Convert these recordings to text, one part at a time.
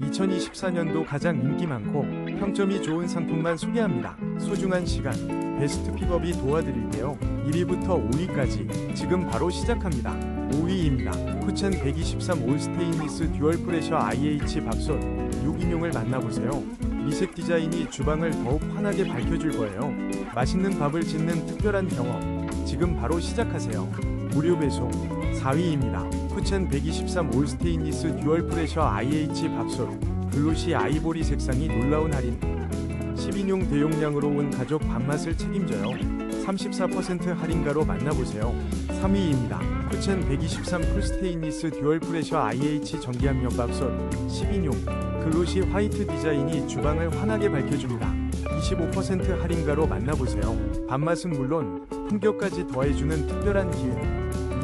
2024년도 가장 인기 많고 평점이 좋은 상품만 소개합니다. 소중한 시간, 베스트 픽업이 도와드릴게요. 1위부터 5위까지 지금 바로 시작합니다. 5위입니다. 쿠첸 123 올 스테인리스 듀얼 프레셔 IH 밥솥 6인용을 만나보세요. 미색 디자인이 주방을 더욱 환하게 밝혀줄 거예요. 맛있는 밥을 짓는 특별한 경험. 지금 바로 시작하세요. 무료 배송. 4위입니다. 쿠첸 123 올 스테인리스 듀얼 프레셔 IH 밥솥. 글로시 아이보리 색상이 놀라운 할인. 10인용 대용량으로 온 가족 밥맛을 책임져요. 34% 할인가로 만나보세요. 3위입니다. 쿠첸 123 풀스테인리스 듀얼 프레셔 IH 전기압력 밥솥 10인용 글로시 화이트 디자인이 주방을 환하게 밝혀줍니다. 25% 할인가로 만나보세요. 밥맛은 물론 품격까지 더해주는 특별한 기회.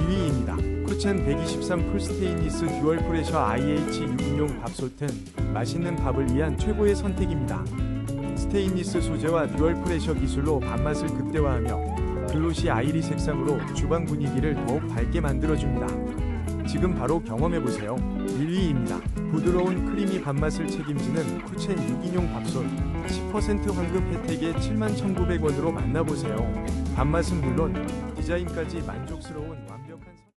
2위입니다. 쿠첸 123 풀스테인리스 듀얼 프레셔 IH 6인용 밥솥은 맛있는 밥을 위한 최고의 선택입니다. 스테인리스 소재와 듀얼 프레셔 기술로 밥맛을 극대화하며 글로시 아이리 색상으로 주방 분위기를 더욱 밝게 만들어줍니다. 지금 바로 경험해보세요. 1위입니다. 부드러운 크리미 밥맛을 책임지는 쿠첸 6인용 밥솥 10% 환급 혜택에 71,900원으로 만나보세요. 밥맛은 물론 디자인까지 만족스러운 완벽한 선...